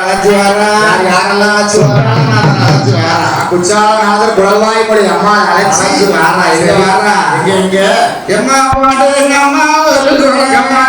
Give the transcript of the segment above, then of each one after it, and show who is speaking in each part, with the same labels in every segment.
Speaker 1: அழைச்சி வரா யாரெல்லாம் அழைச்சி வரா நான் அழைச்சி வரா குச்சாலநாதர் குழலாய் மொழி அம்மா அழைச்சி. வரா இங்க வரா இங்க இங்க எம்மா பாட்டு அம்மா ஒரு குழக்கம்மா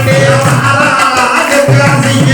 Speaker 1: ஆராதனை ஆசிங்க